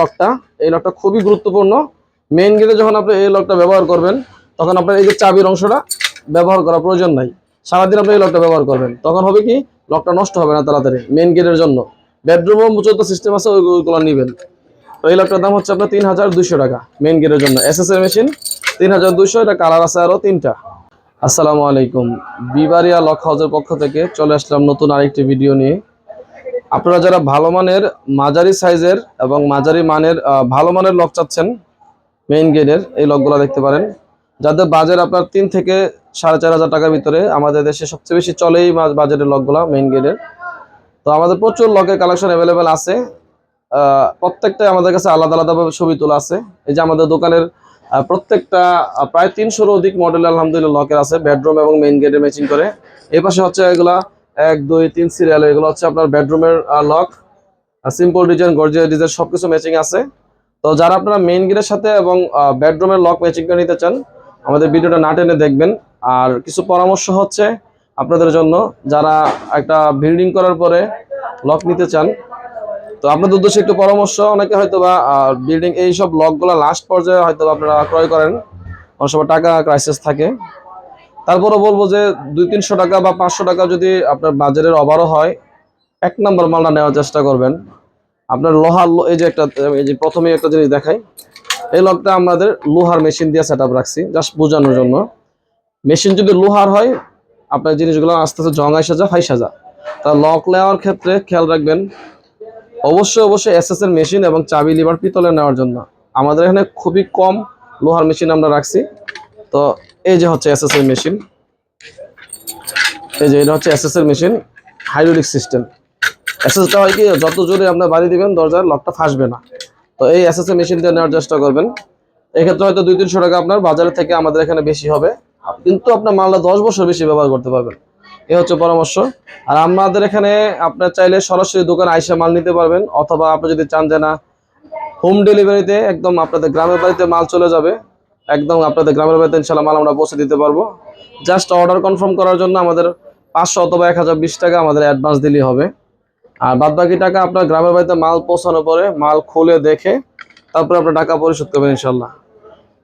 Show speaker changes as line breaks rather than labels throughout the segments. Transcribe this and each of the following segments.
লকটা, এই লকটা খুবই গুরুত্বপূর্ণ। মেইন গেটে যখন আপনি এই লকটা ব্যবহার করবেন, তখন আপনার এই যে চাবির অংশটা ব্যবহার করা প্রয়োজন নাই। সারাদিন আপনি এই লকটা ব্যবহার করবেন। তখন হবে কি, লকটা নষ্ট হবে না তাড়াতাড়ি মেইন গেটের জন্য। বেডরুম মুচত সিস্টেম আছে ওইগুলো নেবেন। তো এই লকটার দাম হচ্ছে আপনার তিন হাজার দুইশো টাকা মেইন গেটের জন্য। এস এস এর মেশিন তিন হাজার দুইশো, এটা কালার আছে আরও তিনটা। আসসালামু আলাইকুম। বিবারিয়া লক হাউসের পক্ষ থেকে চলে আসলাম নতুন আরেকটি ভিডিও নিয়ে। আপনারা যারা ভালো মানের, মাঝারি সাইজের এবং মাঝারি মানের ভালো মানের লক চাচ্ছেন মেইন গেটের এই লকগুলো দেখতে পারেন। যাদের বাজেট আপনার তিন থেকে সাড়ে চার হাজার টাকার ভিতরে, আমাদের দেশে সবচেয়ে বেশি চলেই বাজেটের লকগুলো মেইন গেটের তো আমাদের প্রচুর লকের কালেকশন অ্যাভেলেবেল আছে। প্রত্যেকটাই আমাদের কাছে আলাদা আলাদাভাবে ছবি তোলা আছে। এই যে আমাদের দোকানের প্রত্যেকটা প্রায় তিনশোর অধিক মডেল আলহামদুলিল্লাহ লকের আছে বেডরুম এবং মেইন গেটে ম্যাচিং করে। এই পাশে হচ্ছে এগুলা এক, দুই, তিন সিরিয়াল এগুলো হচ্ছে আপনার বেডরুমের lock simple design gorgeous design সবকিছু ম্যাচিং আছে। তো যারা আপনারা মেইন গেটের সাথে এবং বেডরুমের লক ম্যাচিং করে নিতে চান, আমাদের ভিডিওটা না টেনে দেখবেন। আর কিছু পরামর্শ হচ্ছে আপনাদের জন্য, যারা একটা বিল্ডিং করার পরে লক নিতে চান। তো আপনাদের উদ্দেশ্যে একটু পরামর্শ, অনেকে হয়তো বা বিল্ডিং এইসব লকগুলো লাস্ট পর্যায়ে হয়তো আপনারা ক্রয় করেন। অনেক সময় টাকা ক্রাইসিস থাকে। তারপরে বলব যে দুই তিনশো টাকা বা পাঁচশো টাকা যদি আপনার বাজারের অভারও হয়, এক নম্বর মালটা নেওয়ার চেষ্টা করবেন। আপনার লোহার এই যে একটা, এই যে প্রথমে একটা জিনিস দেখাই। এই লকটা আমাদের লোহার মেশিন দিয়ে সেট আপ রাখছি জাস্ট বোঝানোর জন্য। মেশিন যদি লোহার হয়, আপনার জিনিসগুলো আস্তে আস্তে জং সাজা যা সাজা তা লক নেওয়ার ক্ষেত্রে খেয়াল রাখবেন, অবশ্যই অবশ্যই এস এর মেশিন এবং চাবি, লিভার পিতলে নেওয়ার জন্য। আমাদের এখানে খুবই কম লোহার মেশিন আমরা রাখছি। তো এই যে হচ্ছে এস এর মেশিন। এই যে এটা হচ্ছে এস এর মেশিন হাইড্রোলিক সিস্টেম এসএসটা হয় কি, যত জোরে আপনার বাড়ি দিবেন, দরজার লকটা ফাঁসবে না। তো এই এসএস মেশিন দিয়ে নেওয়ার চেষ্টা করবেন। এক্ষেত্রে হয়তো দুই তিনশো টাকা আপনার বাজারের থেকে আমাদের এখানে বেশি হবে। কিন্তু আপনার মালটা দশ বছর বেশি ব্যবহার করতে পারবেন। এ হচ্ছে পরামর্শ। আর আমাদের এখানে আপনার চাইলে সরাসরি দোকানে আইসা মাল নিতে পারবেন, অথবা আপনি যদি চান যে না হোম ডেলিভারিতে একদম আপনাদের গ্রামের বাড়িতে মাল চলে যাবে একদম আপনাদের গ্রামের বাড়িতে ইনশাল্লাহ মাল আমরা পৌঁছে দিতে পারব। জাস্ট অর্ডার কনফার্ম করার জন্য আমাদের পাঁচশো অথবা এক হাজার বিশ টাকা আমাদের অ্যাডভান্স দিলেই হবে। আর বাদ বাকি টাকা আপনার গ্রামের বাড়িতে মাল পৌঁছানোর পরে মাল খুলে দেখে তারপরে আপনার টাকা পরিশোধ করবেন ইনশাল্লাহ।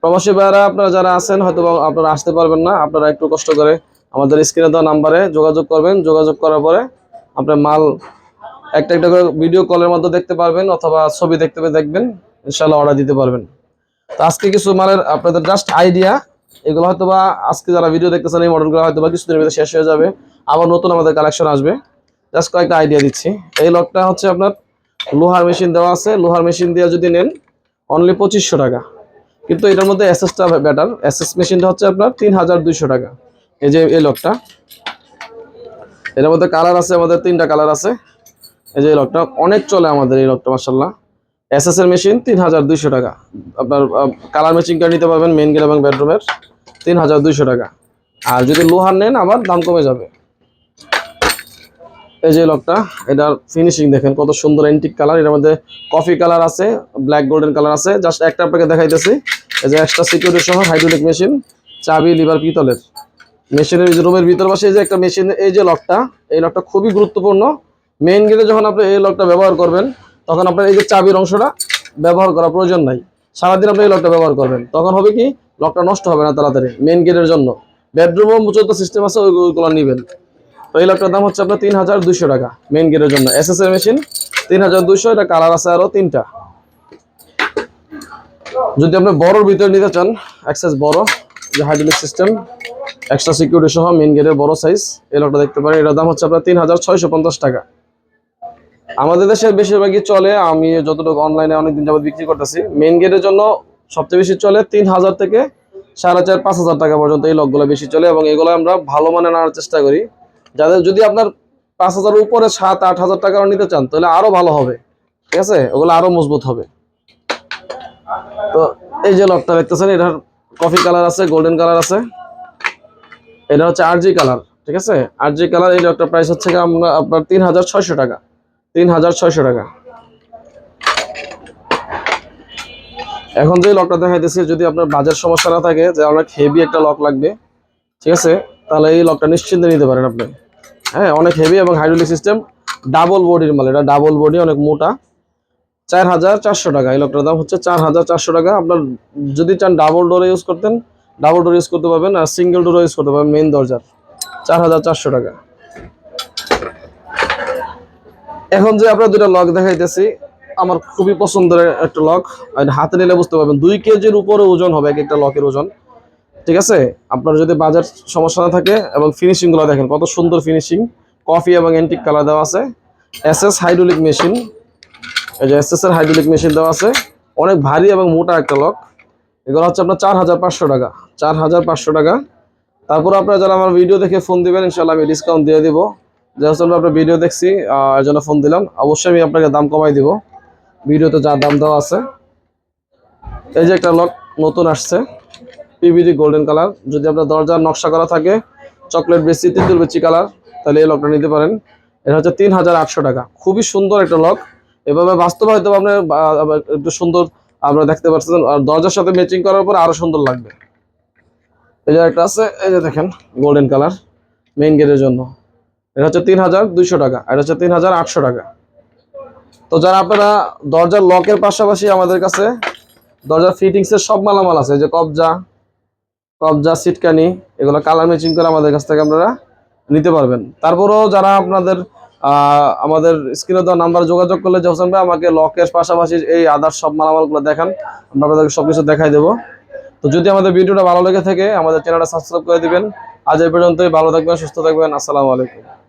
প্রবাসী ভাইয়ারা, আপনারা যারা আছেন হয়তো আপনারা আসতে পারবেন না, আপনারা একটু কষ্ট করে আমাদের স্ক্রিনে দেওয়া নাম্বারে যোগাযোগ করবেন। যোগাযোগ করার পরে আপনার মাল একটা একটা করে ভিডিও কলের মধ্যে দেখতে পারবেন অথবা ছবি দেখতে দেখবেন, ইনশাল্লাহ অর্ডার দিতে পারবেন। আজকে কিছু মালের আপনাদের জাস্ট আইডিয়া এগুলো হয়তো বা আজকে যারা ভিডিও দেখতেছেন এই মডেলগুলো হয়তো বা কিছুদিনের ভিতরে শেষ হয়ে যাবে। আবার নতুন আমাদের কালেকশন আসবে। জাস্ট কয়েকটা আইডিয়া দিচ্ছি। এই লকটা হচ্ছে আপনার লোহার মেশিন দেওয়া আছে। লোহার মেশিন দিয়ে যদি নেন অনলি পঁচিশশো টাকা। কিন্তু এটার মধ্যে এসএসটা বেটার এসএস মেশিনটা হচ্ছে আপনার তিন হাজার দুইশো টাকা। এই যে এই লকটা। এটার মধ্যে কালার আছে, আমাদের তিনটা কালার আছে। এই যে এই লকটা। অনেক চলে আমাদের এই লকটা মার্শাল্লাহ এসএস এর মেশিন তিন হাজার দুইশো টাকা। আপনার কালার ম্যাচিং করে নিতে পারবেন মেন গেট এবং বেডরুমের তিন হাজার দুইশো টাকা। আর যদি লোহার নেন আবার দাম কমে যাবে। এই যে লকটা, এটার ফিনিশিং দেখেন, কত সুন্দর এন্টিক কালার এটার মধ্যে কফি কালার আছে ব্ল্যাক গোল্ডেন কালার আছে। জাস্ট একটা আপনাকে দেখাইতেছি। এই যে এক্সট্রা সিকিউরিটি সহ হাইড্রোলিক মেশিন চাবি লিভার পিতলের। মেশিনের রুমের ভিতর পাশে এই যে একটা মেশিন এই যে লকটা, এই লকটা খুবই গুরুত্বপূর্ণ। মেইন গেটে যখন আপনি এই লকটা ব্যবহার করবেন তখন আপনার এই যে চাবির অংশটা ব্যবহার করা প্রয়োজন নাই। সারাদিন আপনি এই লকটা ব্যবহার করবেন। তখন হবে কি লকটা নষ্ট হবে না তাড়াতাড়ি মেন গেটের জন্য। বেডরুমও মুচত সিস্টেম আছে, ওইগুলো নেবেন। তো এই লকটার দাম হচ্ছে আপনার তিন হাজার দুইশো টাকা মেন গেটের জন্য। এস এস এর মেশিন তিন হাজার দুইশো, এটা কালার আছে আরও তিনটা। যদি আপনি বড়োর ভিতরে নিতে চান অ্যাক্সেস বড়, যে হাইড্রোলিক সিস্টেম এক্সট্রা সিকিউরিটি সহ মেন গেটের বড় সাইজ এই লকটা দেখতে পারেন। এটার দাম হচ্ছে আপনার তিন হাজার ছয়শো পঞ্চাশ টাকা। আমাদের দেশে বেশিরভাগই চলে, আমি যতটুকু অনলাইনে অনেকদিন যাবত বিক্রি করতেছি মেন গেটের জন্য সবচেয়ে বেশি চলে তিন হাজার থেকে সাড়ে চার, পাঁচ হাজার টাকা পর্যন্ত এই লকগুলো বেশি চলে এবং এগুলো আমরা ভালো মানে নেওয়ার চেষ্টা করি। যাদের যদি আপনার পাঁচ হাজার উপরে সাত, আট হাজার টাকারও নিতে চান, তাহলে আরও ভালো হবে। ঠিক আছে? ওগুলো আরও মজবুত হবে। তো এই যে লকটা দেখতেছেন, এটার কফি কালার আছে গোল্ডেন কালার আছে। এটা হচ্ছে আরজি কালার ঠিক আছে? আরজি কালার এই লকটার প্রাইস হচ্ছে আমরা আপনার তিন হাজার ছয়শো টাকা। তিন হাজার ছয়শো টাকা। এখন যে লকটা দেখাইতেছি, যদি আপনার বাজার সমস্যা না থাকে, যে অনেক হেভি একটা লক লাগবে, ঠিক আছে? তাহলে এই লকটা নিশ্চিন্তে নিতে পারেন আপনি। হ্যাঁ অনেক হেভি এবং হাইড্রোলিক সিস্টেম ডাবল বডির মাল। এটা ডাবল বডি অনেক মোটা। চার হাজার চারশো টাকা। এই লকটার দাম হচ্ছে চার হাজার চারশো টাকা। আপনার যদি চান ডাবল ডোর ইউজ করতেন ডাবল ডোর ইউজ করতে পারবেন, আর সিঙ্গেল ডোর ইউজ করতে পারবেন মেন দরজার। চার হাজার চারশো টাকা। এখন যে আপনার দুটা লক দেখাইতেছি, আমার খুবই পছন্দের একটা লক। হাতে নিলে বুঝতে পারবেন, দুই কেজির উপরে ওজন হবে এক একটা লকের ওজন। ঠিক আছে? আপনার যদি বাজার সমস্যা না থাকে এবং ফিনিশিংগুলো দেখেন, কত সুন্দর ফিনিশিং কফি এবং অ্যান্টিক কালার দেওয়া আছে। এস এস হাইড্রোলিক মেশিন এই যে এস এস এর হাইড্রোলিক মেশিন দেওয়া আছে। অনেক ভারী এবং মোটা একটা লক। এগুলো হচ্ছে আপনার চার হাজার পাঁচশো টাকা। চার হাজার পাঁচশো টাকা। তারপর আপনারা যারা আমার ভিডিও দেখে ফোন দিবেন ইনশাল্লাহ আমি ডিসকাউন্ট দিয়ে দিব। যে হচ্ছে আপনার ভিডিও দেখছি এর জন্য ফোন দিলাম। অবশ্যই আমি আপনাকে দাম কমাই দিব। ভিডিওতে যা দাম দেওয়া আছে। এই যে একটা লক নতুন আসছে পিভিডি গোল্ডেন কালার যদি আপনার দরজার নকশা করা থাকে চকলেট বেশি, তিতুল বেচি কালার তাহলে এই লকটা নিতে পারেন। এটা হচ্ছে তিন হাজার আটশো টাকা। খুবই সুন্দর একটা লক এভাবে বাস্তবে হয়তো আপনার একটু সুন্দর আপনারা দেখতে পাচ্ছেন আর দরজার সাথে ম্যাচিং করার পর আরও সুন্দর লাগবে। এই যে একটা আছে, এই যে দেখেন গোল্ডেন কালার মেইন গেটের জন্য। এটা হচ্ছে তিন হাজার দুইশো টাকা এটা হচ্ছে তিন হাজার আটশো টাকা। তো যারা আপনারা দরজার লকের পাশাপাশি আমাদের কাছে দরজার ফিটিংস এর সব মালামাল আছে যে কবজা কবজা সিটকানি এগুলো কালার ম্যাচিং করে আমাদের কাছ থেকে আপনারা নিতে পারবেন। তারপরেও যারা আপনাদের আমাদের স্ক্রিনে দেওয়া নাম্বার যোগাযোগ করলে যে হোসেন ভাই আমাকে লকের পাশাপাশি এই আদার সব মালামালগুলো দেখান, আমরা আপনাদেরকে সবকিছু দেখাই দেবো। তো যদি আমাদের ভিডিওটা ভালো লেগে থাকে, আমাদের চ্যানেলটা সাবস্ক্রাইব করে দিবেন। আজ এই পর্যন্তই, ভালো থাকবেন, সুস্থ থাকবেন, আসসালামু আলাইকুম।